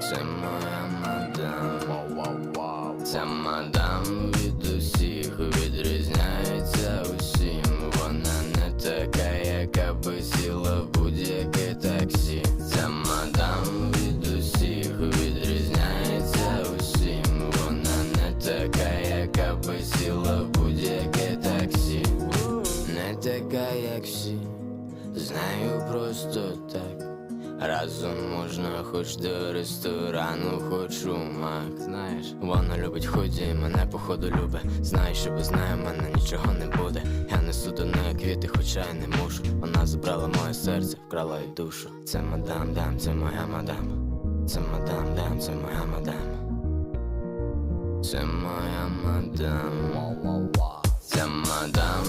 Це моя мадам. Ця мадам від усіх відрізняється усім. Вона не така, яка би сіла в будь-яке таксі. Ця мадам від усіх відрізняється усім. Вона не така, яка би сіла в будь-яке таксі. Не така, як всі, знаю просто так. Разом можна хоч до ресторану, хоч у мак. Знаєш, вона любить ході, і мене походу любить Знає, що без неї мене нічого не буде. Я несу до неї квіти, хоча й не мушу. Вона забрала моє серце, вкрала й душу. Це мадам, дам, це моя мадам. Це мадам, дам, це моя мадам. Це моя мадам. Це мадам